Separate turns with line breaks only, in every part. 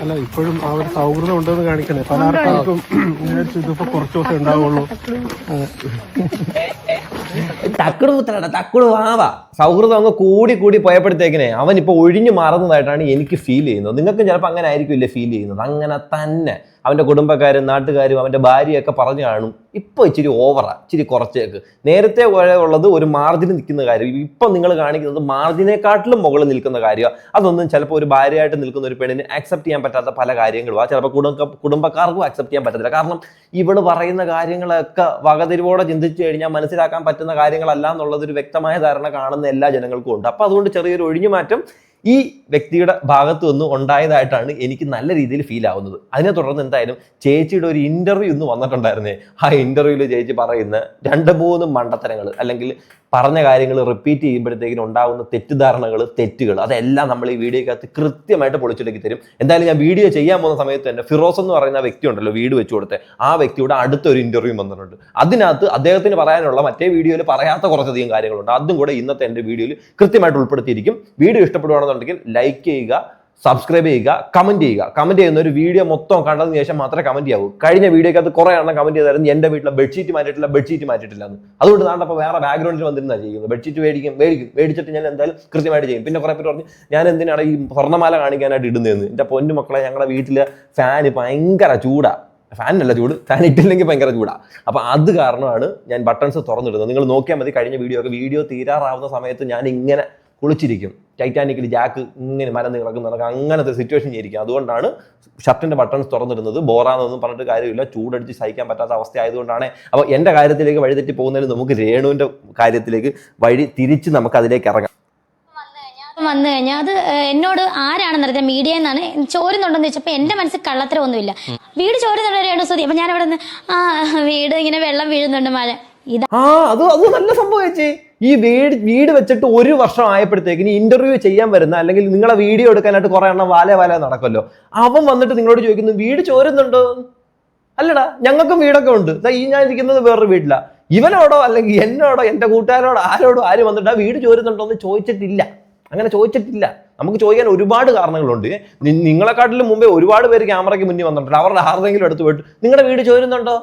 അല്ല ഇപ്പോഴും ആ ഒരു സൗഹൃദം ഉണ്ടെന്ന് കാണിക്കണേ. പല ആൾക്കാർക്കും ഇതിപ്പോ കുറച്ചു ദിവസം ഉണ്ടാവുള്ളൂ.
തക്കുട് പുത്രടാ തക്കുട് വാവ സൗഹൃദം അങ്ങ് കൂടി കൂടി പോയപ്പോഴത്തേക്കിനെ അവൻ ഇപ്പൊ ഒഴിഞ്ഞു മാറുന്നതായിട്ടാണ് എനിക്ക് ഫീൽ ചെയ്യുന്നത്. നിങ്ങൾക്ക് ചിലപ്പോൾ അങ്ങനെ ആയിരിക്കില്ലേ ഫീൽ ചെയ്യുന്നത്. അങ്ങനെ തന്നെ അവന്റെ കുടുംബക്കാരും നാട്ടുകാരും അവന്റെ ഭാര്യയൊക്കെ പറഞ്ഞു കാണും. ഇപ്പൊ ഇച്ചിരി ഓവറാ ഇച്ചിരി കുറച്ചേക്ക്. നേരത്തെ ഉള്ളത് ഒരു മാർജിന് നിൽക്കുന്ന കാര്യം. ഇപ്പൊ നിങ്ങൾ കാണിക്കുന്നത് മാർജിനേക്കാട്ടിലും മുകളിൽ നിൽക്കുന്ന കാര്യമാണ് അതൊന്നും ചിലപ്പോൾ ഒരു ഭാര്യയായിട്ട് നിൽക്കുന്ന ഒരു പെണ്ണിന് ആക്സെപ്റ്റ് ചെയ്യാൻ പറ്റാത്ത പല കാര്യങ്ങളും ആ ചിലപ്പോൾ കുടുംബ കുടുംബക്കാർക്കും ആക്സെപ്റ്റ് ചെയ്യാൻ പറ്റത്തില്ല. കാരണം ഇവൾ പറയുന്ന കാര്യങ്ങളൊക്കെ വകതിരിവോടെ ചിന്തിച്ചു കഴിഞ്ഞാൽ മനസ്സിലാക്കാൻ പറ്റുന്ന കാര്യങ്ങളല്ല എന്നുള്ളത് ഒരു വ്യക്തമായ ധാരണ കാണുന്ന എല്ലാ ജനങ്ങൾക്കും ഉണ്ട്. അപ്പൊ അതുകൊണ്ട് ചെറിയൊരു ഒഴിഞ്ഞുമാറ്റം ഈ വ്യക്തിയുടെ ഭാഗത്തു നിന്ന് ഉണ്ടായതായിട്ടാണ് എനിക്ക് നല്ല രീതിയിൽ ഫീൽ ആവുന്നത്. അതിനെ തുടർന്ന് എന്തായാലും ചേച്ചിയുടെ ഒരു ഇന്റർവ്യൂ ഇന്ന് വന്നിട്ടുണ്ടായിരുന്നേ. ആ ഇന്റർവ്യൂവിൽ ചേച്ചി പറയുന്ന രണ്ട് മൂന്ന് മണ്ടത്തരങ്ങൾ അല്ലെങ്കിൽ പറഞ്ഞ കാര്യങ്ങൾ റിപ്പീറ്റ് ചെയ്യുമ്പോഴത്തേക്കിനും ഉണ്ടാകുന്ന തെറ്റിദ്ധാരണകൾ തെറ്റുകൾ അതെല്ലാം നമ്മൾ ഈ വീഡിയോക്കകത്ത് കൃത്യമായിട്ട് പൊളിച്ചെടുക്കി തരും. എന്തായാലും ഞാൻ വീഡിയോ ചെയ്യാൻ പോകുന്ന സമയത്ത് തന്നെ ഫിറോസ് എന്ന് പറയുന്ന വ്യക്തി ഉണ്ടല്ലോ വീട് വെച്ചു കൊടുത്ത് ആ വ്യക്തിയുടെ അടുത്തൊരു ഇന്റർവ്യൂ വന്നിട്ടുണ്ട്. അതിനകത്ത് അദ്ദേഹത്തിന് പറയാനുള്ള മറ്റേ വീഡിയോയിൽ പറയാത്ത കുറച്ചധികം കാര്യങ്ങളുണ്ട്. അതും കൂടെ ഇന്നത്തെ എന്റെ വീഡിയോയിൽ കൃത്യമായിട്ട് ഉൾപ്പെടുത്തിയിരിക്കും. വീഡിയോ ഇഷ്ടപ്പെടുകയാണെന്നുണ്ടെങ്കിൽ ലൈക്ക് ചെയ്യുക സബ്സ്ക്രൈബ് ചെയ്യുക കമന്റ് ചെയ്യുക. കമന്റ് ചെയ്യുന്ന ഒരു വീഡിയോ മൊത്തം കണ്ടതിന് ശേഷം മാത്രമേ കമന്റ് ചെയ്യാവൂ. കഴിഞ്ഞ വീഡിയോക്കകത്ത് കുറെ എണ്ണം കമന്റ് ചെയ്തായിരുന്നു എന്റെ വീട്ടിലെ ബെഡ്ഷീറ്റ് മാറ്റിയിട്ടില്ല ബെഡ്ഷീറ്റ് മാറ്റിയിട്ടില്ല എന്ന്. അതുകൊണ്ട് അപ്പോൾ വേറെ ബാക്ക്ഗ്രൗണ്ടിൽ വന്നിരുന്നാ ചെയ്യുന്നത്. ബെഡ്ഷീറ്റ് മേടിക്കും മേടിക്കും. മേടിച്ചിട്ട് ഞാൻ എന്തായാലും കൃത്യമായിട്ട് ചെയ്യും. പിന്നെ കുറെ പേര് പറഞ്ഞു ഞാൻ എന്തിനാണ് ഈ സ്വർണമാല കാണിക്കാനായിട്ട് ഇടുന്നതെന്ന്? എന്റെ പൊന്നു മക്കളെ ഞങ്ങളുടെ വീട്ടിലെ ഫാന് ഭയങ്കര ചൂടാ. ഫാനല്ല ചൂട്. ഫാൻ ഇട്ടില്ലെങ്കിൽ ഭയങ്കര ചൂടാ. അപ്പൊ അത് കാരണമാണ് ഞാൻ ബട്ടൺസ് തുറന്നിടുന്നത്. നിങ്ങൾ നോക്കിയാൽ മതി കഴിഞ്ഞ വീഡിയോ ഒക്കെ വീഡിയോ തീരാറാവുന്ന സമയത്ത് ഞാൻ ഇങ്ങനെ കുളിച്ചിരിക്കും. ടൈറ്റാനിക്കിൽ ജാക്ക് ഇങ്ങനെ മരന്ന് കിടക്കുന്ന. നടക്കുക അങ്ങനത്തെ സിറ്റുവേഷൻ ആയിരിക്കും അതുകൊണ്ടാണ് ഷർട്ടിന്റെ ബട്ടൺസ് തുറന്നിരുന്നത് ബോറാന്നൊന്നും പറഞ്ഞിട്ട് കാര്യമില്ല. ചൂടടിച്ച് സഹിക്കാൻ പറ്റാത്ത അവസ്ഥ ആയതുകൊണ്ടാണ് അപ്പോൾ എന്റെ കാര്യത്തിലേക്ക് വഴിതെറ്റി പോകുന്നതിന് നമുക്ക് രേണുവിന്റെ കാര്യത്തിലേക്ക് വഴി തിരിച്ച് നമുക്ക് അതിലേക്ക് ഇറങ്ങാം.
വന്നു കഴിഞ്ഞാൽ അത് എന്നോട് അറിയാം. മീഡിയ എന്നാണ് ചോരുന്നുണ്ടെന്ന് വെച്ചപ്പോ എന്റെ മനസ്സിൽ കള്ളത്തരമൊന്നുമില്ല വീട് ചോരുന്നുണ്ടോ രേണു സുതി അപ്പൊ ഞാൻ അവിടെ നിന്ന് ആ വീട് ഇങ്ങനെ വെള്ളം വീഴുന്നുണ്ട് മഴ.
ആ അത് അത് നല്ല സംഭവം ചേച്ചി. ഈ വീട് വീട് വെച്ചിട്ട് ഒരു വർഷം ആയപ്പോഴത്തേക്കിന് ഇന്റർവ്യൂ ചെയ്യാൻ വരുന്ന അല്ലെങ്കിൽ നിങ്ങളെ വീഡിയോ എടുക്കാനായിട്ട് കുറെ എണ്ണം വാല വാല നടക്കുമല്ലോ. അവൻ വന്നിട്ട് നിങ്ങളോട് ചോദിക്കുന്നു വീട് ചോരുന്നുണ്ടോ? അല്ലടാ ഞങ്ങൾക്കും വീടൊക്കെ ഉണ്ട്. ഈ ഞാൻ ഇരിക്കുന്നത് വേറൊരു വീട്ടിലാ. ഇവനോടോ അല്ലെങ്കിൽ എന്നോടോ എന്റെ കൂട്ടുകാരോടോ ആരോടോ ആര് വന്നിട്ട് ആ വീട് ചോരുന്നുണ്ടോ? എന്ന് ചോദിച്ചിട്ടില്ല. അങ്ങനെ ചോദിച്ചിട്ടില്ല. നമുക്ക് ചോദിക്കാൻ ഒരുപാട് കാരണങ്ങളുണ്ട്. നിങ്ങളെക്കാട്ടിലും മുമ്പേ ഒരുപാട് പേര് ക്യാമറയ്ക്ക് മുന്നിൽ വന്നിട്ടുണ്ട്. അവരുടെ ആരുടെങ്കിലും എടുത്ത് പോയിട്ട് നിങ്ങളുടെ വീട് ചോരുന്നുണ്ടോ?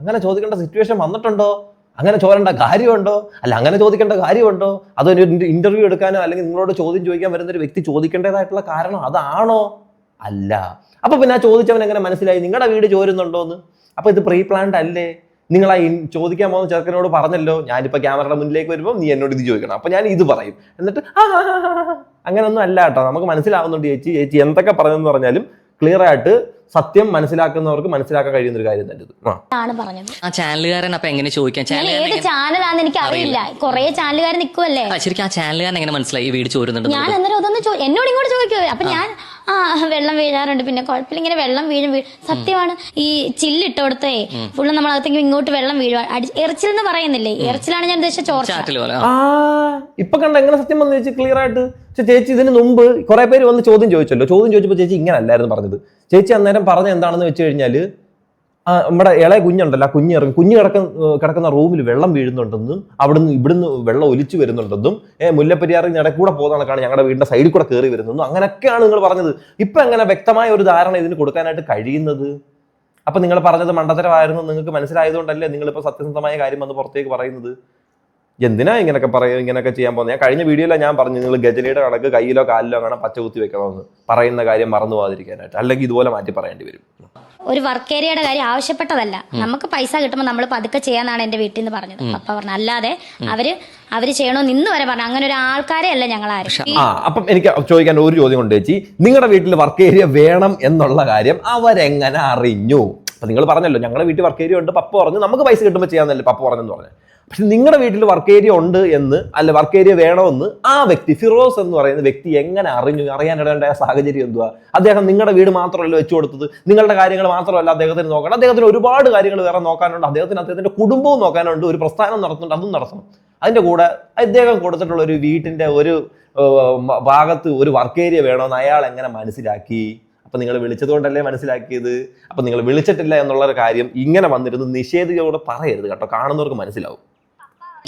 അങ്ങനെ ചോദിക്കേണ്ട സിറ്റുവേഷൻ വന്നിട്ടുണ്ടോ? അങ്ങനെ ചോരേണ്ട കാര്യമുണ്ടോ? അല്ല അങ്ങനെ ചോദിക്കേണ്ട കാര്യമുണ്ടോ? അതൊരു ഇന്റർവ്യൂ എടുക്കാനോ അല്ലെങ്കിൽ നിങ്ങളോട് ചോദ്യം ചോദിക്കാൻ വരുന്ന ഒരു വ്യക്തി ചോദിക്കേണ്ടതായിട്ടുള്ള കാരണം അതാണോ? അല്ല. അപ്പൊ പിന്നെ ആ ചോദിച്ചവൻ എങ്ങനെ മനസ്സിലായി? നിങ്ങളുടെ വീട് ചോരുന്നുണ്ടോ എന്ന് അപ്പൊ ഇത് പ്രീ പ്ലാൻഡ് അല്ലേ? നിങ്ങൾ ആ ചോദിക്കാൻ പോകുന്ന ചെറുക്കനോട് പറഞ്ഞല്ലോ ഞാനിപ്പോ ക്യാമറയുടെ മുന്നിലേക്ക് വരുമ്പോൾ നീ എന്നോട് ഇത് ചോദിക്കണം. അപ്പൊ ഞാൻ ഇത് പറയും. എന്നിട്ട് അങ്ങനെയൊന്നും. അല്ല കേട്ടോ. നമുക്ക് മനസ്സിലാവുന്നുണ്ട് ചേച്ചി ചേച്ചി എന്തൊക്കെ പറഞ്ഞെന്ന് പറഞ്ഞാലും ക്ലിയർ ആയിട്ട് സത്യം മനസ്സിലാക്കുന്നവർക്ക് മനസ്സിലാക്കാൻ കഴിയുന്ന ഒരു കാര്യം തന്നെ ഇത് ആ.
ആണ് പറഞ്ഞത്.
ആ ചാനലുകാരൻ അപ്പൊ എങ്ങനെ ചോദിക്കാം
ഞാൻ ഏത്
ചാനലുകാരൻ
ചാനലാന്ന് എനിക്ക് അറിയില്ല. കൊറേ ചാനലുകാർ നിൽക്കുമല്ലേ
ആ ശരിക്കും ആ ചാനലുകാരൻ എങ്ങനെ മനസ്സിലായി ഈ വീട് ചോരുന്നുണ്ട്
ഞാൻ അന്നേരം അതൊന്ന് ചോ- എന്നോട് ഇങ്ങോട്ട് ചോദിക്കുവോ അപ്പൊ ഞാൻ ആ വെള്ളം വീഴാറുണ്ട്. പിന്നെ കുഴപ്പമില്ല ഇങ്ങനെ വെള്ളം വീഴും. വീഴും സത്യമാണ്. ഈ ചില്ലിട്ട് കൊടുത്തേ ഫുള്ള് നമ്മളകത്തേക്ക് ഇങ്ങോട്ട് വെള്ളം വീഴുക എറച്ചിൽ എന്ന് പറയുന്നില്ലേ? എറിച്ചിലാണ് ഞാൻ ഉദ്ദേശിച്ച ചോർച്ച.
ചാറ്റിൽ പോലെ
ആ. ഇപ്പൊ കണ്ട എങ്ങനെ സത്യം വന്നു ചേച്ചി ക്ലിയർ ആയിട്ട്? പക്ഷെ ചേച്ചി ഇതിന് മുമ്പ് കുറെ പേര് വന്ന് ചോദ്യം ചോദിച്ചല്ലോ. ചോദ്യം ചോദിച്ചപ്പോൾ ചേച്ചി ഇങ്ങനെ അല്ലായിരുന്നു പറഞ്ഞത്. ചേച്ചി അന്നേരം പറഞ്ഞ എന്താണെന്ന് വെച്ച് കഴിഞ്ഞാൽ നമ്മുടെ ഇളയ കുഞ്ഞുണ്ടല്ലോ ആ കുഞ്ഞ് ഇറങ്ങി കുഞ്ഞ് കിടക്കുന്ന കിടക്കുന്ന റൂമിൽ വെള്ളം വീഴുന്നുണ്ടെന്നും അവിടുന്ന് ഇവിടുന്ന് വെള്ളം ഒലിച്ചു വരുന്നുണ്ടെന്നും ഏഹ് മുല്ലപ്പെരിയാറിൽ ഇടയ്ക്ക് കൂടെ പോകുന്ന കണക്കാണ് ഞങ്ങളുടെ വീടിന്റെ സൈഡിൽ കൂടെ കയറി വരുന്നതും അങ്ങനെയൊക്കെയാണ് നിങ്ങൾ പറഞ്ഞത്. ഇപ്പം എങ്ങനെ വ്യക്തമായ ഒരു ധാരണ ഇതിന് കൊടുക്കാനായിട്ട് കഴിയുന്നത്? അപ്പം നിങ്ങൾ പറഞ്ഞത് മണ്ടത്തരമായിരുന്നു നിങ്ങൾക്ക് മനസ്സിലായതുകൊണ്ടല്ലേ നിങ്ങളിപ്പോൾ സത്യസന്ധമായ കാര്യം വന്ന് പുറത്തേക്ക് പറയുന്നത്? എന്തിനാ ഇങ്ങനെയൊക്കെ പറയുക ഇങ്ങനെയൊക്കെ ചെയ്യാൻ പോകുന്നത് ഞാൻ കഴിഞ്ഞ വീഡിയോയിലാണ് ഞാൻ പറഞ്ഞു നിങ്ങൾ ഗജനിയുടെ കണക്ക് കയ്യിലോ കാലിലോ കാണാൻ പച്ച കുത്തി വെക്കണമെന്ന്. പറയുന്ന കാര്യം മറന്നു പോകാതിരിക്കാനായിട്ട്. അല്ലെങ്കിൽ ഇതുപോലെ മാറ്റി പറയേണ്ടി വരും.
ഒരു വർക്ക് ഏരിയയുടെ കാര്യം ആവശ്യപ്പെട്ടതല്ല. നമുക്ക് പൈസ കിട്ടുമ്പോൾ നമ്മൾ പതുക്കെ ചെയ്യാന്നാണ് എന്റെ വീട്ടിൽ നിന്ന് പറഞ്ഞത്. പപ്പ പറഞ്ഞു അല്ലാതെ അവർ അവർ ചെയ്യണമെന്ന് ഇന്ന് വരെ പറഞ്ഞു അങ്ങനെ ഒരു ആൾക്കാരെ അല്ല ഞങ്ങൾ ആരും.
ആ അപ്പം എനിക്ക് ചോദിക്കാൻ ഒരു ചോദ്യം കൊണ്ട് ചേച്ചി നിങ്ങളുടെ വീട്ടിൽ വർക്ക് ഏരിയ വേണം എന്നുള്ള കാര്യം അവരെങ്ങനെ അറിഞ്ഞു? അപ്പൊ നിങ്ങൾ പറഞ്ഞല്ലോ ഞങ്ങളുടെ വീട്ടിൽ വർക്ക് ഏരിയ ഉണ്ട് പപ്പ പറഞ്ഞു നമുക്ക് പൈസ കിട്ടുമ്പോൾ ചെയ്യാന്നല്ലേ പപ്പ പറഞ്ഞെന്ന് പറഞ്ഞു. പക്ഷെ നിങ്ങളുടെ വീട്ടിൽ വർക്ക് ഏരിയ ഉണ്ട് എന്ന് അല്ല വർക്ക് ഏരിയ വേണമെന്ന് ആ വ്യക്തി ഫിറോസ് എന്ന് പറയുന്ന വ്യക്തി എങ്ങനെ അറിഞ്ഞു അറിയാനിടേണ്ട സാഹചര്യം എന്തുവാ? അദ്ദേഹം നിങ്ങളുടെ വീട് മാത്രമല്ല വെച്ചു കൊടുത്തത്. നിങ്ങളുടെ കാര്യങ്ങൾ മാത്രമല്ല അദ്ദേഹത്തിന് നോക്കണം. അദ്ദേഹത്തിന് ഒരുപാട് കാര്യങ്ങൾ വേറെ നോക്കാനുണ്ട്. അദ്ദേഹത്തിന് അദ്ദേഹത്തിന്റെ കുടുംബവും നോക്കാനുണ്ട്. ഒരു പ്രസ്ഥാനം നടത്തുന്നുണ്ട്. അതും നടത്തണം. അതിന്റെ കൂടെ അദ്ദേഹം കൊടുത്തിട്ടുള്ള ഒരു വീട്ടിന്റെ ഒരു ഭാഗത്ത് ഒരു വർക്ക് ഏരിയ വേണമെന്ന് അയാൾ എങ്ങനെ മനസ്സിലാക്കി? അപ്പൊ നിങ്ങൾ വിളിച്ചത് കൊണ്ടല്ലേ മനസ്സിലാക്കിയത്? അപ്പൊ നിങ്ങൾ വിളിച്ചിട്ടില്ല എന്നുള്ള ഒരു കാര്യം ഇങ്ങനെ വന്നിരുന്ന് നിഷേധിയോടെ പറയരുത് കേട്ടോ. കാണുന്നവർക്ക് മനസ്സിലാവും.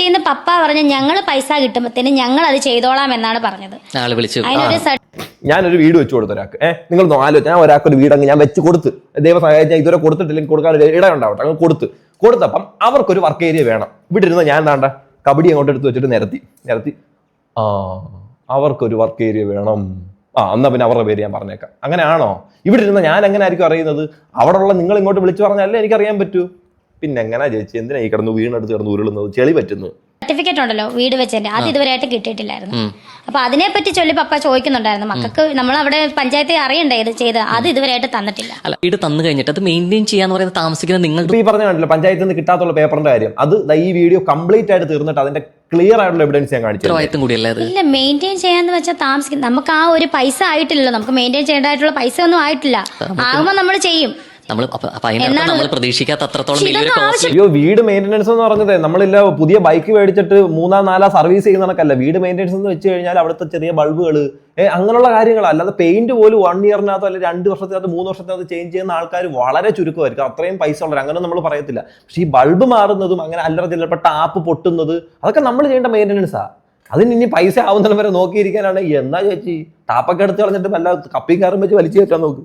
ഇന്ന് പപ്പ പറഞ്ഞ ഞങ്ങൾ പൈസ കിട്ടുമ്പോഴത്തേന് ഞങ്ങൾ അത് ചെയ്തോളാം എന്നാണ് പറഞ്ഞത്.
ആൾ വിളിച്ചു.
അതിനൊരു സ-
ഞാനൊരു വീട് വെച്ചു കൊടുത്തു ഒരാൾക്ക്. ഏഹ് നിങ്ങൾ നാലോ ഞാൻ ഒരാൾക്ക് ഒരു വീട് അങ്ങ് ഞാൻ വെച്ച് കൊടുത്ത്. ദൈവം സഹായിച്ച് ഞാൻ ഇതുവരെ കൊടുത്തിട്ടില്ലെങ്കിൽ കൊടുക്കാൻ ഒരു ഇടം ഉണ്ടാവട്ടെ. അങ്ങ് കൊടുത്ത്. കൊടുത്തപ്പം അവർക്കൊരു വർക്ക് ഏരിയ വേണം. ഇവിടെ ഇരുന്ന് ഞാൻ എന്താണ്ട കബഡി അങ്ങോട്ട് എടുത്ത് വെച്ചിട്ട് നിരത്തി. നിരത്തി. ആ അവർക്കൊരു വർക്ക് ഏരിയ വേണം. ആ എന്നാ പിന്നെ അവരുടെ പേര് ഞാൻ പറഞ്ഞേക്കാം. അങ്ങനെയാണോ? ഇവിടെ ഇരുന്ന് ഞാൻ എങ്ങനെ ആയിരിക്കും അറിയുന്നത്? അവിടെ ഉള്ള നിങ്ങൾ ഇങ്ങോട്ട് വിളിച്ചു പറഞ്ഞാലേ എനിക്ക് അറിയാൻ പറ്റൂ. പിന്നെ എങ്ങനെ ചേച്ചി എന്തിനാ ഈ കിടന്ന് വീണെടുത്ത് കിടന്ന് ഉരുളുന്നത്? ചെളി പറ്റുന്നു.
സർട്ടിഫിക്കറ്റ് ഉണ്ടല്ലോ വീട് വെച്ചതിന്റെ. അത് ഇതുവരെയായിട്ട് കിട്ടിയിട്ടില്ലായിരുന്നു. അപ്പൊ അതിനെപ്പറ്റി ചൊല്ലി പപ്പ ചോദിക്കുന്നുണ്ടായിരുന്നു. മക്കൾക്ക് നമ്മൾ അവിടെ പഞ്ചായത്തിൽ അറിയണ്ടേ ഇത് ചെയ്ത്? അത് ഇതുവരെയായിട്ട് തന്നിട്ടില്ല.
അല്ല വീട് തന്നു കഴിഞ്ഞിട്ട് അത് മെയിന്റെയിൻ ചെയ്യാന്ന് പറയുന്നത് താമസിക്കുന്ന നിങ്ങൾ
ഇപ്പൊ ഈ പറഞ്ഞ കണ്ടില്ല പഞ്ചായത്തിൽ നിന്ന് കിട്ടാത്തുള്ള പേപ്പറിന്റെ കാര്യം. അത് ദാ ഈ വീഡിയോ കംപ്ലീറ്റ് ആയിട്ട് തീർന്നിട്ട് അതിന്റെ ക്ലിയർ ആയിട്ടുള്ള എവിഡൻസ് ഞാൻ കാണിച്ചു
ഇല്ല മെയിന്റെയിൻ ചെയ്യാന്ന് വെച്ചാൽ താമസിക്കും നമുക്ക് ആ ഒരു പൈസ ആയിട്ടില്ലല്ലോ. നമുക്ക് മെയിന്റെയിൻ ചെയ്യേണ്ടതായിട്ടുള്ള പൈസ ഒന്നും ആയിട്ടില്ല. ആകുമ്പോൾ നമ്മൾ ചെയ്യും.
നമ്മൾ നമ്മൾ പ്രതീക്ഷിക്കാത്ത അത്രത്തോളം
അയ്യോ വീട് മെയിന്റനൻസ് എന്ന് പറഞ്ഞത് നമ്മളില്ല പുതിയ ബൈക്ക് മേടിച്ചിട്ട് മൂന്നാം നാലാ സർവീസ് ചെയ്യുന്ന കണക്കല്ല. വീട് മെയിന്റനൻസ് എന്ന് വെച്ച് കഴിഞ്ഞാൽ അവിടുത്തെ ചെറിയ ബൾബുകൾ അങ്ങനെയുള്ള കാര്യങ്ങൾ അല്ലാതെ പെയിന്റ് പോലും വൺ ഇയറിനകത്ത് അല്ലെങ്കിൽ രണ്ട് വർഷത്തിനകത്ത് മൂന്ന് വർഷത്തിനകത്ത് ചേഞ്ച് ചെയ്യുന്ന ആൾക്കാർ വളരെ ചുരുക്കമായിരിക്കും. അത്രയും പൈസ ഉള്ളവർ അങ്ങനെ നമ്മൾ പറയത്തില്ല. പക്ഷേ ഈ ബൾബ് മാറുന്നതും അങ്ങനെ അല്ലറ ചിലപ്പോൾ ടാപ്പ് പൊട്ടുന്നത് അതൊക്കെ നമ്മൾ ചെയ്യേണ്ട മെയിന്റനൻസാ അതിന് ഇനി പൈസ ആവുന്നിടം വരെ നോക്കിയിരിക്കാനാണ്. എന്താ ചേച്ചി? ടാപ്പൊക്കെ എടുത്ത് കളഞ്ഞിട്ട് നല്ല കപ്പിയും കാറും വെച്ച് വലിച്ചു കയറ്റാൻ നോക്ക്.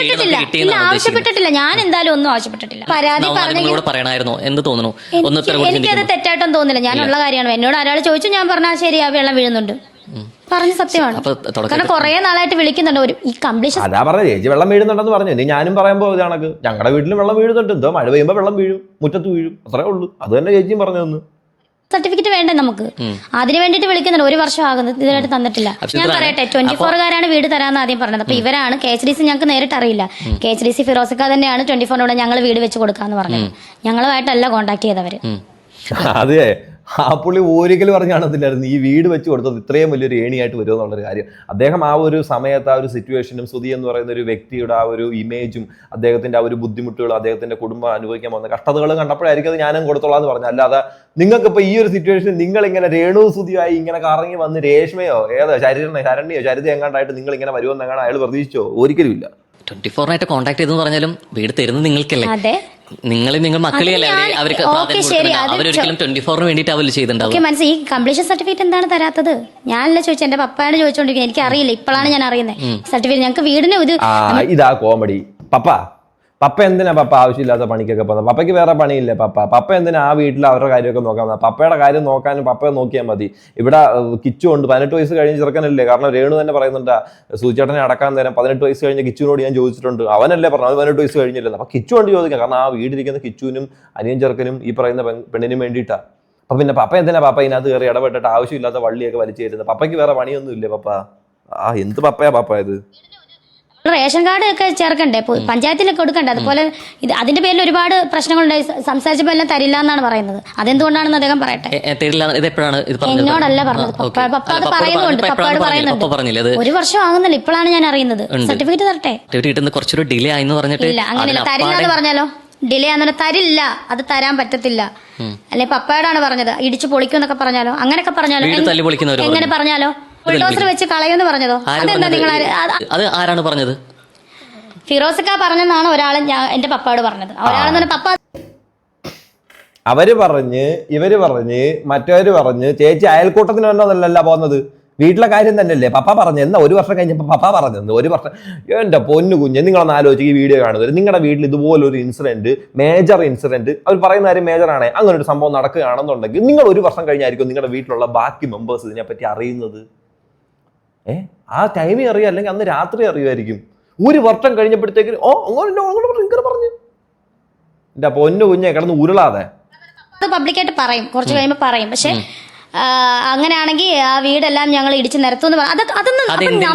ആവശ്യപ്പെട്ടിട്ടില്ല ഇല്ല ആവശ്യപ്പെട്ടിട്ടില്ല. ഞാൻ എന്തായാലും ഒന്നും ആവശ്യപ്പെട്ടിട്ടില്ല. പരാതി പറഞ്ഞോട്
നിങ്ങളോട് പറയണായിരുന്നു എന്ത് തോന്നുന്നു? ഒന്ന്
എനിക്കത് തെറ്റായിട്ടൊന്നും തോന്നില്ല ഞാനുള്ള കാര്യമാണ്. എന്നോട് ഒരാൾ ചോദിച്ചു ഞാൻ പറഞ്ഞാൽ ശരി ആ വെള്ളം വീഴുന്നുണ്ട്. പറഞ്ഞ സത്യമാണ്. കാരണം കുറെ നാളായിട്ട് വിളിക്കുന്നുണ്ട് ഒരു ഈ കംപ്ലീഷൻ
അതാ പറഞ്ഞ ചേച്ചി വെള്ളം വീഴുന്നുണ്ടെന്ന് പറഞ്ഞു. ഇനി ഞാനും പറയുമ്പോൾ ഇതാണക്ക് ഞങ്ങളുടെ വീട്ടിലും വെള്ളം വീഴുന്നുണ്ട്. എന്തോ മഴ പെയ്യുമ്പോൾ വെള്ളം വീഴും. മുറ്റത്ത് വീഴും. അത്രേ ഉള്ളൂ. അത് തന്നെ ചേച്ചിയും പറഞ്ഞു തന്നു
സർട്ടിഫിക്കറ്റ് വേണ്ടേ നമുക്ക്? അതിന് വേണ്ടിട്ട് വിളിക്കുന്നുണ്ട്. ഒരു വർഷം ആകുന്നത് ഇതുവരെയായിട്ട് തന്നിട്ടില്ല. ഞാൻ പറയട്ടെ ട്വന്റി ഫോറുകാരാണ് വീട് തരാന്ന് ആദ്യം പറഞ്ഞത്. അപ്പൊ ഇവരാണ് കെ എച്ച് ഡി സി ഞങ്ങൾക്ക് നേരിട്ട് അറിയില്ല. കെ എച്ച് ഡി സി ഫിറോസിക്ക തന്നെയാണ് ട്വന്റി ഫോറിനോട് ഞങ്ങൾ വീട് വെച്ച് കൊടുക്കാന്ന് പറഞ്ഞത്. ഞങ്ങളുമായിട്ടല്ല കോണ്ടാക്ട് ചെയ്തവര്.
അതെ. ആ പുള്ളി ഒരിക്കലും പറഞ്ഞു കാണത്തില്ലായിരുന്നു. ഈ വീട് വെച്ച് കൊടുത്തത് ഇത്രയും വലിയൊരു ഏണിയായിട്ട് വരുമോ എന്നുള്ളൊരു കാര്യം. അദ്ദേഹം ആ ഒരു സമയത്ത് ആ ഒരു സിറ്റുവേഷനും സുധി എന്ന് പറയുന്ന ഒരു വ്യക്തിയുടെ ആ ഒരു ഇമേജും അദ്ദേഹത്തിന്റെ ആ ഒരു ബുദ്ധിമുട്ടുകളും അദ്ദേഹത്തിന്റെ കുടുംബം അനുഭവിക്കാൻ വന്ന കഷ്ടതകളും കണ്ടപ്പോഴായിരിക്കും അത് ഞാനും കൊടുത്തോളാം എന്ന് പറഞ്ഞു അല്ലാതെ നിങ്ങൾക്കിപ്പോൾ ഇപ്പൊ ഈ ഒരു സിറ്റുവേഷനിൽ നിങ്ങൾ ഇങ്ങനെ രേണു സുതിയായി ഇങ്ങനെ കറങ്ങി വന്ന് രേഷ്മയോ ഏതോ ശരീരനെ ശരണ്യോ ചരിത എങ്ങാണ്ടായിട്ട് നിങ്ങൾ ഇങ്ങനെ വരുമെന്ന് എങ്ങനെ അയാൾ പ്രതീക്ഷിച്ചോ? ഒരിക്കലും ഇല്ല.
ട്വന്റി ഫോറിനായിട്ട് കോൺടാക്ട് ചെയ്തെന്ന് പറഞ്ഞാലും വീട് തരുന്നത് നിങ്ങൾക്കല്ലേ?
അതെ.
നിങ്ങൾ നിങ്ങൾ മക്കളെയല്ലേ
അവർ
അവർക്ക്
ഓക്കേ,
പ്രാധാന്യം
ശരി,
കൊടുക്കുന്നത്
അത്
അവരൊരിക്കലും ട്വന്റി ഫോറിന് വേണ്ടിയിട്ട് അവർ ചെയ്തിട്ടുണ്ടാവും
ഓക്കെ മനസ്സിലായി ഈ കംപ്ലീഷൻ സർട്ടിഫിക്കറ്റ് എന്താണ് തരാത്തത്? ഞാനല്ല ചോദിച്ചത് എന്റെ പപ്പയാണ് ചോദിച്ചോണ്ടിരിക്കുന്നത് എനിക്ക് അറിയില്ല ഇപ്പോഴാണ് ഞാൻ അറിയുന്നത് സർട്ടിഫിക്കറ്റ് ഞങ്ങൾക്ക് വീടിന് ഇത്
ആ ഇതാ കോമഡി പപ്പ പപ്പ എന്തിനാ പപ്പ ആവശ്യമില്ലാത്ത പണിക്കൊക്കെ പോകുന്നത്? പപ്പയ്ക്ക് വേറെ പണിയില്ലേ പപ്പ? പപ്പ എന്തിനാ ആ വീട്ടിൽ അവരുടെ കാര്യമൊക്കെ നോക്കാൻ? പപ്പയുടെ കാര്യം നോക്കാനും പപ്പയെ നോക്കിയാൽ മതി. ഇവിടെ കിച്ചു ഉണ്ട്. പതിനെട്ട് വയസ്സ് കഴിഞ്ഞ് ചെറുക്കനല്ലേ? കാരണം രേണു തന്നെ പറയുന്നുണ്ട് സൂചേട്ടനെ അടക്കാൻ നേരം പതിനെട്ട് വയസ്സ് കഴിഞ്ഞ കിച്ചുവിനോട് ഞാൻ ചോദിച്ചിട്ടുണ്ട്. അവനല്ലേ പറഞ്ഞു അത് പതിനെട്ട് വയസ്സ് കഴിഞ്ഞില്ല അപ്പൊ കിച്ചു കൊണ്ട് ചോദിക്കാം കാരണം ആ വീടിരിക്കുന്ന കിച്ചുവിനും അനിയൻ ചെറുക്കനും ഈ പറയുന്ന പെണ്ണിനും വേണ്ടിയിട്ടാ. അപ്പൊ പിന്നെ പപ്പ എന്തിനാ പപ്പ ഇതിനകത്ത് കയറി ഇടപെട്ടിട്ട് ആവശ്യമില്ലാത്ത വള്ളിയൊക്കെ വലിച്ചു തരുന്നത് പപ്പയ്ക്ക് വേറെ പണിയൊന്നും ഇല്ലേ പപ്പ? ആ എന്ത് പപ്പയാ പപ്പ ഇത്?
റേഷൻ കാർഡ് ഒക്കെ ചേർക്കണ്ടേ പഞ്ചായത്തിലൊക്കെ കൊടുക്കണ്ടേ? അതുപോലെ ഇത് അതിന്റെ പേരിൽ ഒരുപാട് പ്രശ്നങ്ങളുണ്ടായി. സംസാരിച്ചപ്പോ സംസാരിച്ചപ്പോൾ എല്ലാം തരില്ല എന്നാണ് പറയുന്നത്. അതെന്തുകൊണ്ടാണെന്ന് അദ്ദേഹം പറയട്ടെ. എന്നോടല്ല പറഞ്ഞത്. പപ്പ. അത് പറയുന്നുണ്ട്. പപ്പയോട് പറയുന്നുണ്ട്. ഒരു വർഷം ആകുന്നില്ല. ഇപ്പോഴാണ് ഞാൻ അറിയുന്നത്. സർട്ടിഫിക്കറ്റ് തരട്ടെ?
കുറച്ചൊരു ഡിലേ ആയെന്ന് പറഞ്ഞിട്ട്
ഇല്ല അങ്ങനെയല്ല. തരില്ല എന്ന് പറഞ്ഞാലോ? ഡിലേ ആണെന്ന് തരില്ല. അത് തരാൻ പറ്റത്തില്ല. അല്ലെ പപ്പയോടാണ് പറഞ്ഞത്. ഇടിച്ചു പൊളിക്കും എന്നൊക്കെ പറഞ്ഞാലോ? അങ്ങനെയൊക്കെ പറഞ്ഞാലോ? എങ്ങനെ പറഞ്ഞാലോ? ബുൾഡോസർ വെച്ച് പറഞ്ഞതോ? അതെന്താ നിങ്ങൾ അത്
ആരാണ് പറഞ്ഞത്?
ഫിറോസക്ക പറഞ്ഞെന്നാണ് ഒരാൾ എന്റെ പപ്പയോട് പറഞ്ഞത്. ഒരാളെന്ന് പപ്പ
അവർ പറഞ്ഞ് ഇവർ പറഞ്ഞ് മറ്റവര് പറഞ്ഞ് ചേച്ചി അയൽക്കൂട്ടത്തിന് വന്നതല്ല പോകുന്നത്. വീട്ടിലെ കാര്യം തന്നെയല്ലേ? പപ്പ പറഞ്ഞു എന്നാ ഒരു വർഷം കഴിഞ്ഞപ്പോൾ പപ്പ പറഞ്ഞത് ഒരു വർഷം എന്റെ പൊന്നു കുഞ്ഞ് നിങ്ങളൊന്ന് ആലോചിച്ച് ഈ വീഡിയോ കാണുന്നത്. നിങ്ങളുടെ വീട്ടിൽ ഇതുപോലൊരു ഇൻസിഡന്റ് മേജർ ഇൻസിഡന്റ് അവർ പറയുന്ന കാര്യം മേജർ ആണ്. അങ്ങനെ ഒരു സംഭവം നടക്കുകയാണെന്നുണ്ടെങ്കിൽ നിങ്ങൾ ഒരു വർഷം കഴിഞ്ഞായിരിക്കും നിങ്ങളുടെ വീട്ടിലുള്ള ബാക്കി മെമ്പേഴ്സ് ഇതിനെപ്പറ്റി അറിയുന്നത്. ഏ? ആ ടൈമിൽ അറിയാം? അല്ലെങ്കിൽ അന്ന് രാത്രി അറിയുമായിരിക്കും. ഒരു വർഷം കഴിഞ്ഞപ്പോഴത്തേക്ക് ഓ അങ്ങനെ അങ്ങനെ പറഞ്ഞു ഇങ്ങനെ പറഞ്ഞു. എന്റെ പൊന്നു കുഞ്ഞെ കിടന്ന് ഉരുളാതെ.
അത് പബ്ലിക്കായിട്ട് പറയും. കുറച്ച് കഴിയുമ്പോൾ പറയും. പക്ഷെ അങ്ങനെയാണെങ്കിൽ ആ വീടെല്ലാം ഞങ്ങൾ ഇടിച്ചു നിരത്തുമെന്ന് എന്ന് അതൊക്കെ അതൊന്നും
അതെന്തിന്റെ-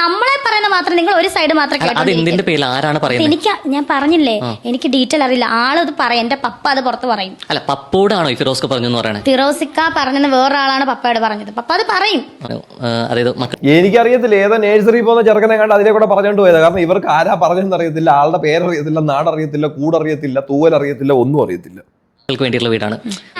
നമ്മൾ പറയുന്ന മാത്രം നിങ്ങൾ ഒരു സൈഡ് മാത്രം
കേട്ടോ പേരിൽ ആരാണ് പറയുന്നത്?
എനിക്ക് ഞാൻ പറഞ്ഞില്ലേ എനിക്ക് ഡീറ്റെയിൽ അറിയില്ല. ആളത് പറയും എന്റെ പപ്പ അത് പുറത്ത് പറയും.
അല്ല പപ്പോടാണോ ഫിറോസ്ക ഫിറോസ്ക്ക് പറഞ്ഞെന്ന് പറയണേ?
ഫിറോസിക്ക പറഞ്ഞെന്ന് വേറൊരാളാണ് പപ്പയോട് പറഞ്ഞത്. പപ്പ അത് പറയും.
അതായത്
എനിക്കറിയത്തില്ല ഏതാ നേഴ്സറി പോകുന്ന ചെറുക്കനെ കണ്ട് അതിലെ കൂടെ പറഞ്ഞുകൊണ്ട് പോയത്. കാരണം ഇവർക്ക് ആരാ പറഞ്ഞെന്ന് അറിയത്തില്ല ആളുടെ പേരറിയത്തില്ല നാടറിയത്തില്ല കൂടറിയത്തില്ല തൂവലറിയത്തില്ല ഒന്നും അറിയത്തില്ല.
മക്കൾക്ക് വേണ്ടിയിട്ടുള്ള വീടാണ്.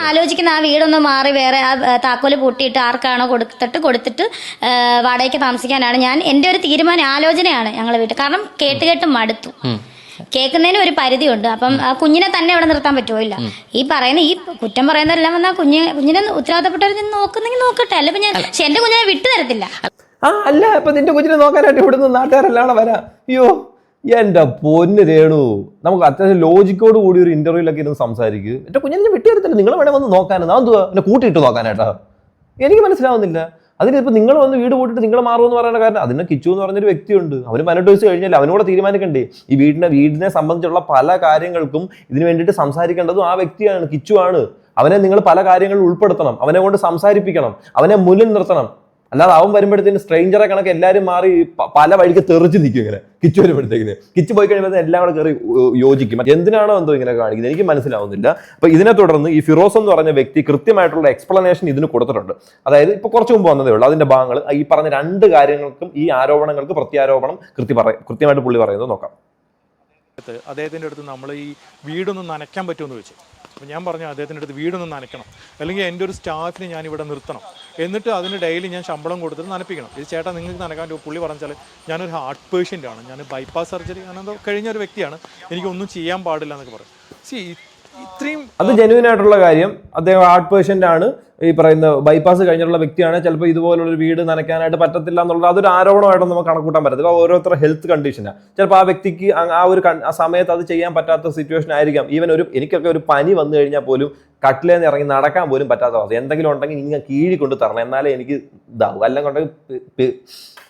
ആലോചിക്കുന്ന ആ വീടൊന്ന് മാറി വേറെ ആ താക്കോൽ പൂട്ടിയിട്ട് ആർക്കാണോ കൊടുത്തിട്ട് കൊടുത്തിട്ട് ആ, വാടകയ്ക്ക് താമസിക്കാനാണ് ഞാൻ എന്റെ ഒരു തീരുമാനം ആലോചനയാണ് ഞങ്ങളെ വീട്ടിൽ. കാരണം കേട്ട് കേട്ട് മടുത്തു. കേൾക്കുന്നതിന് ഒരു പരിധിയുണ്ട്. അപ്പം ആ കുഞ്ഞിനെ തന്നെ അവിടെ നിർത്താൻ പറ്റുമോ ഇല്ല? ഈ പറയുന്ന ഈ കുറ്റം പറയുന്നതെല്ലാം വന്നാൽ കുഞ്ഞ് കുഞ്ഞിനെ ഉത്തരവാദപ്പെട്ടവർ നിന്ന് നോക്കുന്നെങ്കിൽ നോക്കട്ടെ. അല്ല ഇപ്പൊ ഞാൻ പക്ഷെ എന്റെ കുഞ്ഞിനെ വിട്ടു തരത്തില്ല.
ആ അല്ല ഇപ്പൊ നിന്റെ കുഞ്ഞിനെ നോക്കാനായിട്ട് ഇവിടുന്ന് നാട്ടുകാരെല്ലാം കൂടെ വരാം. അയ്യോ. എന്റെ പൊന്ന് രേണു നമുക്ക് അത്യാവശ്യം ലോജിക്കോട് കൂടി ഒരു ഇന്റർവ്യൂലൊക്കെ ഇരുന്ന് സംസാരിക്കുക എന്റെ കുഞ്ഞിനെ ഞാൻ വിട്ടുതരത്തില്ല നിങ്ങൾ വേണേ വന്ന് നോക്കാനാണ് അതെന്തുവാ എന്നെ കൂട്ടിയിട്ട് നോക്കാനായിട്ടാ. എനിക്ക് മനസ്സിലാവുന്നില്ല. അതിനിപ്പോ നിങ്ങൾ വന്ന് വീട് കൂട്ടിട്ട് നിങ്ങൾ മാറുമെന്ന് പറയുന്ന കാരണം അതിന് കിച്ചു എന്ന് പറഞ്ഞൊരു വ്യക്തിയുണ്ട്. അവന് പതിനെട്ട് വയസ്സ് കഴിഞ്ഞാൽ അവനോട് തീരുമാനിക്കണ്ടേ? ഈ വീടിനെ വീടിനെ സംബന്ധിച്ചുള്ള പല കാര്യങ്ങൾക്കും ഇതിനു വേണ്ടിയിട്ട് സംസാരിക്കേണ്ടതും ആ വ്യക്തിയാണ് കിച്ചു ആണ് അവനെ നിങ്ങൾ പല കാര്യങ്ങളിൽ ഉൾപ്പെടുത്തണം. അവനെ കൊണ്ട് സംസാരിപ്പിക്കണം. അവനെ മുന്നിൽ നിർത്തണം. അല്ലാതെ അവൻ വരുമ്പോഴത്തേന് സ്ട്രെയിഞ്ചറെ കണക്ക് എല്ലാവരും മാറി പല വഴിക്ക് തെറിച്ച് നിൽക്കും ഇങ്ങനെ. കിച്ച് വരുമ്പോഴത്തേക്കിന്. കിച്ച് പോയി കഴിയുമ്പോൾ എല്ലാം കൂടെ കയറി യോജിക്കും. എന്തിനാണോ എന്തോ ഇങ്ങനെ കാണിക്കുന്നത്? എനിക്ക് മനസ്സിലാവുന്നില്ല. അപ്പൊ ഇതിനെ തുടർന്ന് ഈ ഫിറോസ് എന്ന് പറഞ്ഞ വ്യക്തി കൃത്യമായിട്ടുള്ള എക്സ്പ്ലനേഷൻ ഇതിന് കൊടുത്തിട്ടുണ്ട്. അതായത് ഇപ്പൊ കുറച്ച് മുമ്പ് വന്നതേ ഉള്ളൂ. അതിന്റെ ഭാഗങ്ങൾ ഈ പറഞ്ഞ രണ്ട് കാര്യങ്ങൾക്കും ഈ ആരോപണങ്ങൾക്ക് പ്രത്യാരോപണം കൃത്യ കൃത്യമായിട്ട് പുള്ളി പറയുന്നത് നോക്കാം.
അദ്ദേഹത്തിന്റെ അടുത്ത് നമ്മൾ ഈ വീടൊന്ന് നനയ്ക്കാൻ പറ്റുമെന്ന് ചോദിച്ചു. അപ്പോൾ ഞാൻ പറഞ്ഞു അദ്ദേഹത്തിന്റെ അടുത്ത് വീടൊന്ന് നനയ്ക്കണം. അല്ലെങ്കിൽ എന്റെ ഒരു സ്റ്റാഫിനെ ഞാൻ ഇവിടെ നിർത്തണം. എന്നിട്ട് അതിന് ഡെയിലി ഞാൻ ശമ്പളം കൊടുത്തിട്ട് നനപ്പിക്കണം. ഇത് ചേട്ടാ നിങ്ങൾക്ക് നനക്കാൻ പുള്ളി പറഞ്ഞാൽ ഞാനൊരു ഹാർട്ട് പേഷ്യന്റ് ആണ്. ഞാൻ ബൈപ്പാസ് സർജറി ഞാനെന്തോ കഴിഞ്ഞ ഒരു വ്യക്തിയാണ്. എനിക്കൊന്നും ചെയ്യാൻ പാടില്ല എന്നൊക്കെ പറയും. സി
അത് ജെനുവിൻ ആയിട്ടുള്ള കാര്യം. അദ്ദേഹം ഹാർട്ട് പേഷ്യന്റ് ആണ്. ഈ പറയുന്ന ബൈപ്പാസ് കഴിഞ്ഞിട്ടുള്ള വ്യക്തിയാണ്. ചിലപ്പോൾ ഇതുപോലുള്ള ഒരു വീട് നനയ്ക്കാനായിട്ട് പറ്റത്തില്ല എന്നുള്ളത് അതൊരു ആരോപണമായിട്ടൊന്നും നമുക്ക് കണക്കൂട്ടാൻ പറ്റത്തില്ല. ഓരോരുത്തരുടെ ഹെൽത്ത് കണ്ടീഷനാണ് ചിലപ്പോൾ ആ വ്യക്തിക്ക് ആ- ഒരു ആ സമയത്ത് അത് ചെയ്യാൻ പറ്റാത്ത സിറ്റുവേഷൻ ആയിരിക്കാം. ഈവൻ ഒരു എനിക്കൊക്കെ ഒരു പനി വന്നു കഴിഞ്ഞാൽ പോലും കട്ടിലേ നിന്ന് ഇറങ്ങി നടക്കാൻ പോലും പറ്റാത്ത അവസ്ഥ. എന്തെങ്കിലും ഉണ്ടെങ്കിൽ ഇങ്ങനെ കീഴി കൊണ്ട് തരണം എന്നാലേ എനിക്ക് ഇതാവും. അല്ലെങ്കിൽ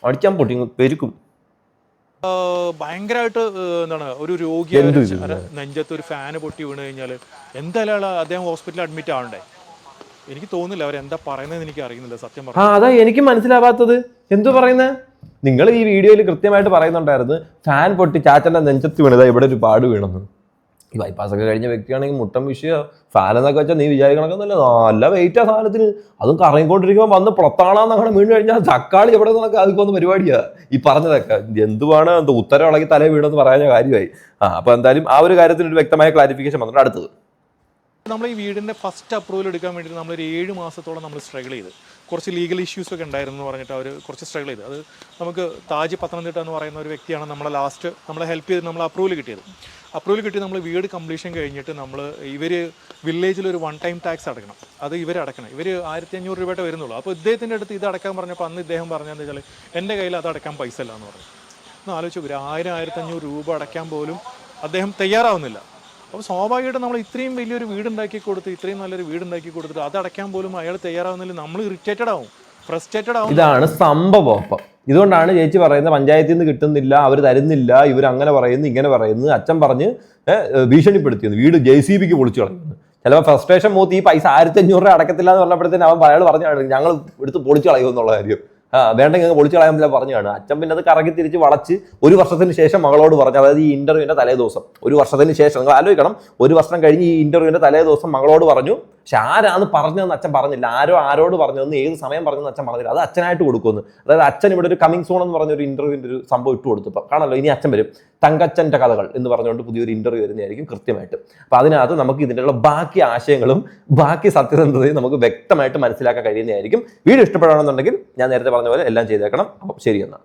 അടിക്കാൻ പൊട്ടി പെരുക്കും.
ഭയങ്കരമായിട്ട് എന്താണ് ഒരു രോഗി നെഞ്ചത്ത് ഒരു ഫാന് പൊട്ടി വീണ് കഴിഞ്ഞാൽ എന്തായാലും അദ്ദേഹം ഹോസ്പിറ്റലിൽ അഡ്മിറ്റ് ആവണ്ടേ? എനിക്ക് തോന്നുന്നില്ല അവരെന്താ പറയുന്നത് എനിക്ക് അറിയുന്നില്ല സത്യം പറഞ്ഞു.
അതാ എനിക്ക് മനസ്സിലാവാത്തത്. എന്തു പറയുന്നത് നിങ്ങൾ ഈ വീഡിയോയിൽ കൃത്യമായിട്ട് പറയുന്നുണ്ടായിരുന്നു ഫാൻ പൊട്ടി ചാച്ചന്റെ നെഞ്ചത്ത് വീണതാ ഇവിടെ ഒരു പാട് വീണെന്ന്. ഈ ബൈപ്പാസ് ഒക്കെ കഴിഞ്ഞ വ്യക്തിയാണെങ്കിൽ മുട്ടം വിഷയ ഫാൻ എന്നൊക്കെ വെച്ചാൽ നീ വിചാരിക്കണക്കൊന്നുമില്ല നല്ല വെയിറ്റ് ആ സാധനത്തിന്. അതും കറങ്ങിക്കൊണ്ടിരിക്കുമ്പോൾ വന്ന് പുറത്താണെന്നങ്ങനെ വീണ് കഴിഞ്ഞാൽ തക്കാളി എവിടെ നിന്നൊക്കെ അതിൽ പോകുന്ന പരിപാടിയാ. ഈ പറഞ്ഞതൊക്കെ. എന്തുവാണ് എന്താ ഉത്തരം ഇളകി തല വീണെന്ന് പറയുന്ന കാര്യമായി. ആ അപ്പൊ എന്തായാലും ആ ഒരു കാര്യത്തിന് ഒരു വ്യക്തമായ ക്ലാരിഫിക്കേഷൻ വന്നിട്ട് അടുത്തത്.
നമ്മൾ ഈ വീടിന്റെ ഫസ്റ്റ് അപ്രൂവൽ എടുക്കാൻ വേണ്ടിയിട്ട് നമ്മൾ ഒരു ഏഴ് മാസത്തോളം നമ്മൾ സ്ട്രഗിൾ ചെയ്ത്. കുറച്ച് ലീഗൽ ഇഷ്യൂസ് ഒക്കെ ഉണ്ടായിരുന്നു പറഞ്ഞിട്ട് അവർ കുറച്ച് സ്ട്രഗിൾ ചെയ്തു. അത് നമുക്ക് താജ് പത്തനംതിട്ട എന്ന് പറയുന്ന ഒരു വ്യക്തിയാണ് നമ്മളെ ലാസ്റ്റ് നമ്മളെ ഹെൽപ്പ് ചെയ്ത് നമ്മൾ അപ്രൂവൽ കിട്ടിയത്. അപ്രൂവൽ കിട്ടി നമ്മൾ വീട് കംപ്ലീഷൻ കഴിഞ്ഞിട്ട് നമ്മൾ ഇവർ വില്ലേജിൽ ഒരു വൺ ടൈം ടാക്സ് അടക്കണം. അത് ഇവർ അടക്കണം. ഇവർ ആയിരത്തി അഞ്ഞൂറ് രൂപയുടെ വരുന്നുള്ളൂ. അപ്പോൾ ഇദ്ദേഹത്തിന്റെ അടുത്ത് ഇത് അടക്കാൻ പറഞ്ഞപ്പോൾ അന്ന് ഇദ്ദേഹം പറഞ്ഞതെന്ന് വെച്ചാൽ എന്റെ കയ്യിൽ അത് അടക്കാൻ പൈസ ഇല്ല എന്ന് പറഞ്ഞു. ഒന്ന് ആലോചിച്ച് ഒരു ആയിരം ആയിരത്തഞ്ഞൂറ് രൂപ അടയ്ക്കാൻ പോലും അദ്ദേഹം തയ്യാറാവുന്നില്ല. അപ്പോൾ സ്വാഭാവികമായിട്ടും നമ്മൾ ഇത്രയും വലിയൊരു വീടുണ്ടാക്കി കൊടുത്ത് ഇത്രയും നല്ലൊരു വീടുണ്ടാക്കി കൊടുത്തിട്ട് അത് അടയ്ക്കാൻ പോലും അയാൾ തയ്യാറാവുന്നില്ല. നമ്മൾ ഇറിറ്റേറ്റഡ് ആവും. ഫ്രസ്ട്രേറ്റഡ് ആവും.
ഇതാണ് സംഭവം അപ്പം ഇതുകൊണ്ടാണ് ചേച്ചി പറയുന്നത് പഞ്ചായത്തിൽ നിന്ന് കിട്ടുന്നില്ല അവർ തരുന്നില്ല ഇവർ അങ്ങനെ പറയുന്നു ഇങ്ങനെ പറയുന്നു. അച്ഛൻ പറഞ്ഞ് ഭീഷണിപ്പെടുത്തിയെന്ന്. വീട് ജെ സി ബിക്ക് പൊളിച്ചു കളയുന്നു. ചിലപ്പോൾ ഫ്രസ്ട്രേഷൻ മൂത്ത് ഈ പൈസ ആയിരത്തി അഞ്ഞൂറ് രൂപ അടക്കത്തില്ല എന്ന് പറഞ്ഞപ്പോഴത്തേന് അവൻ അയാൾ പറഞ്ഞു ഞങ്ങൾ എടുത്ത് പൊളിച്ചു കളയുമെന്നുള്ള കാര്യം. വേണ്ടെങ്കിൽ അങ്ങ് പൊളിച്ചു കളയാൻ പറ്റില്ല പറഞ്ഞാണ് അച്ഛൻ പിന്നെ അത് കറങ്ങി തിരിച്ച് വളച്ച് ഒരു വർഷത്തിന് ശേഷം മകളോട് പറഞ്ഞു. അതായത് ഈ ഇന്റർവ്യൂവിന്റെ തലേ ദിവസം ഒരു വർഷത്തിന് ശേഷം നിങ്ങൾ ആലോചിക്കണം. ഒരു വർഷം കഴിഞ്ഞ് ഈ ഇന്റർവ്യൂവിന്റെ തലേ ദിവസം മകളോട് പറഞ്ഞു പക്ഷെ ആരാന്ന് പറഞ്ഞതെന്ന് അച്ഛൻ പറഞ്ഞില്ല. ആരോ ആരോട് പറഞ്ഞതെന്ന് ഏത് സമയം പറഞ്ഞെന്ന് അച്ഛൻ പറഞ്ഞില്ല. അത് അച്ഛനായിട്ട് കൊടുക്കുമെന്ന്. അതായത് അച്ഛൻ ഇവിടെ ഒരു കമ്മിങ് സോൺ എന്ന് പറഞ്ഞ ഒരു ഇന്റർവ്യൂവിന്റെ ഒരു സംഭവം ഇട്ട് കൊടുത്തപ്പോൾ കാണല്ലോ ഇനി അച്ഛൻ വരും. തങ്കച്ചന്റെ കഥകൾ എന്ന് പറഞ്ഞുകൊണ്ട് പുതിയൊരു ഇന്റർവ്യൂ വരുന്നതായിരിക്കും കൃത്യമായിട്ട്. അപ്പൊ അതിനകത്ത് നമുക്ക് ഇതിനുള്ള ബാക്കി ആശയങ്ങളും ബാക്കി സത്യസന്ധതയും നമുക്ക് വ്യക്തമായിട്ട് മനസ്സിലാക്കാൻ കഴിയുന്നതായിരിക്കും. വീഡിയോ ഇഷ്ടപ്പെടുകയാണെന്നുണ്ടെങ്കിൽ ഞാൻ നേരത്തെ പറഞ്ഞ പോലെ എല്ലാം ചെയ്തേക്കണം. അപ്പോൾ ശരിയെന്നാണ്